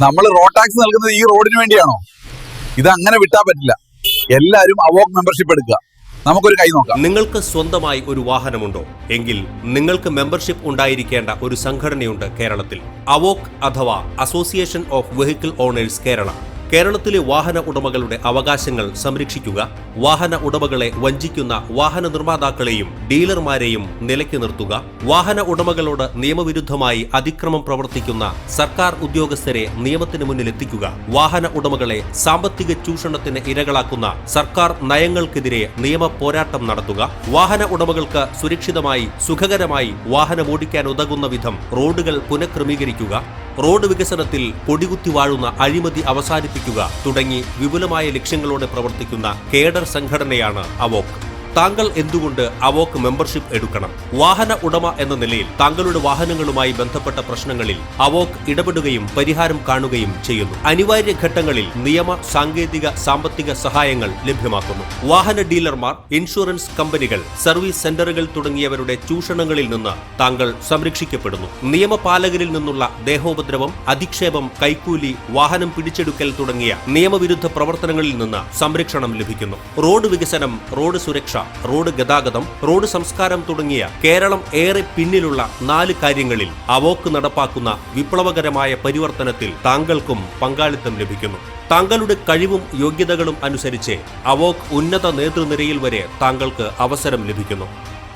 നമ്മൾ road tax നൽകുന്നത് ഈ റോഡിന് വേണ്ടിയാണോ? ഇത് അങ്ങനെ വിട്ടാൻ പറ്റില്ല. എല്ലാവരും അവോക് മെമ്പർഷിപ്പ് എടുക്കുക. നമുക്കൊരു കൈ നോക്കാം. നിങ്ങൾക്ക് സ്വന്തമായി ഒരു വാഹനമുണ്ടോ? എങ്കിൽ നിങ്ങൾക്ക് മെമ്പർഷിപ്പ് ഉണ്ടായിരിക്കേണ്ട ഒരു സംഘടനയുണ്ട് കേരളത്തിൽ. അവോക് അഥവാ association of vehicle owners Kerala. കേരളത്തിലെ വാഹന ഉടമകളുടെ അവകാശങ്ങൾ സംരക്ഷിക്കുക വാഹന ഉടമകളെ വഞ്ചിക്കുന്ന വാഹന നിർമ്മാതാക്കളെയും ഡീലർമാരെയും നിലയ്ക്ക് നിർത്തുക വാഹന ഉടമകളോട് നിയമവിരുദ്ധമായി അതിക്രമം പ്രവർത്തിക്കുന്ന സർക്കാർ ഉദ്യോഗസ്ഥരെ നിയമത്തിന് മുന്നിലെത്തിക്കുക വാഹന ഉടമകളെ സാമ്പത്തിക ചൂഷണത്തിന് ഇരകളാക്കുന്ന സർക്കാർ നയങ്ങൾക്കെതിരെ നിയമ പോരാട്ടം നടത്തുക വാഹന ഉടമകൾക്ക് സുരക്ഷിതമായി സുഖകരമായി വാഹനം ഓടിക്കാൻ ഉതകുന്ന വിധം റോഡുകൾ പുനഃക്രമീകരിക്കുക റോഡ് വികസനത്തിൽ പൊടികുത്തി വാഴുന്ന അഴിമതി അവസാനിപ്പിക്കുക തുടങ്ങി വിപുലമായ ലക്ഷ്യങ്ങളോടെ പ്രവർത്തിക്കുന്ന കേഡർ സംഘടനയാണ് അവോക്ക് താങ്കൾ എന്തുകൊണ്ട് അവോക്ക് മെമ്പർഷിപ്പ് എടുക്കണം? വാഹന ഉടമ എന്ന നിലയിൽ താങ്കളുടെ വാഹനങ്ങളുമായി ബന്ധപ്പെട്ട പ്രശ്നങ്ങളിൽ അവോക്ക് ഇടപെടുകയും പരിഹാരം കാണുകയും ചെയ്യുന്നു. അനിവാര്യ ഘട്ടങ്ങളിൽ നിയമ സാങ്കേതിക സാമ്പത്തിക സഹായങ്ങൾ ലഭ്യമാക്കുന്നു. വാഹന ഡീലർമാർ ഇൻഷുറൻസ് കമ്പനികൾ സർവീസ് സെന്ററുകൾ തുടങ്ങിയവരുടെ ചൂഷണങ്ങളിൽ നിന്ന് താങ്കൾ സംരക്ഷിക്കപ്പെടുന്നു. നിയമപാലകരിൽ നിന്നുള്ള ദേഹോപദ്രവം അധിക്ഷേപം കൈക്കൂലി വാഹനം പിടിച്ചെടുക്കൽ തുടങ്ങിയ നിയമവിരുദ്ധ പ്രവർത്തനങ്ങളിൽ നിന്ന് സംരക്ഷണം ലഭിക്കുന്നു. റോഡ് വികസനം റോഡ് സുരക്ഷ റോഡ് ഗതാഗതം റോഡ് സംസ്കാരം തുടങ്ങിയ കേരളം ഏറെ പിന്നിലുള്ള നാല് കാര്യങ്ങളിൽ അവോക്ക് നടപ്പാക്കുന്ന വിപ്ലവകരമായ പരിവർത്തനത്തിൽ താങ്കൾക്കും പങ്കാളിത്തം ലഭിക്കുന്നു. താങ്കളുടെ കഴിവും യോഗ്യതകളും അനുസരിച്ച് അവോക് ഉന്നത നേതൃനിരയിൽ വരെ താങ്കൾക്ക് അവസരം ലഭിക്കുന്നു.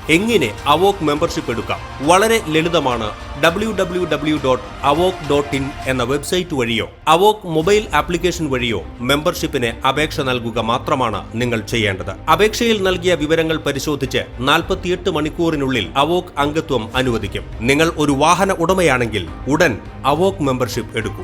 എങ്ങനെ അവോക് മെമ്പർഷിപ്പ് എടുക്കാം? വളരെ ലളിതമാണ്. W W W dot AVOK dot in എന്ന വെബ്സൈറ്റ് വഴിയോ അവോക് മൊബൈൽ ആപ്ലിക്കേഷൻ വഴിയോ മെമ്പർഷിപ്പിന് അപേക്ഷ നൽകുക മാത്രമാണ് നിങ്ങൾ ചെയ്യേണ്ടത്. അപേക്ഷയിൽ നൽകിയ വിവരങ്ങൾ പരിശോധിച്ച് നാൽപ്പത്തിയെട്ട് മണിക്കൂറിനുള്ളിൽ അവോക് അംഗത്വം അനുവദിക്കും. നിങ്ങൾ ഒരു വാഹന ഉടമയാണെങ്കിൽ ഉടൻ അവോക് മെമ്പർഷിപ്പ് എടുക്കൂ.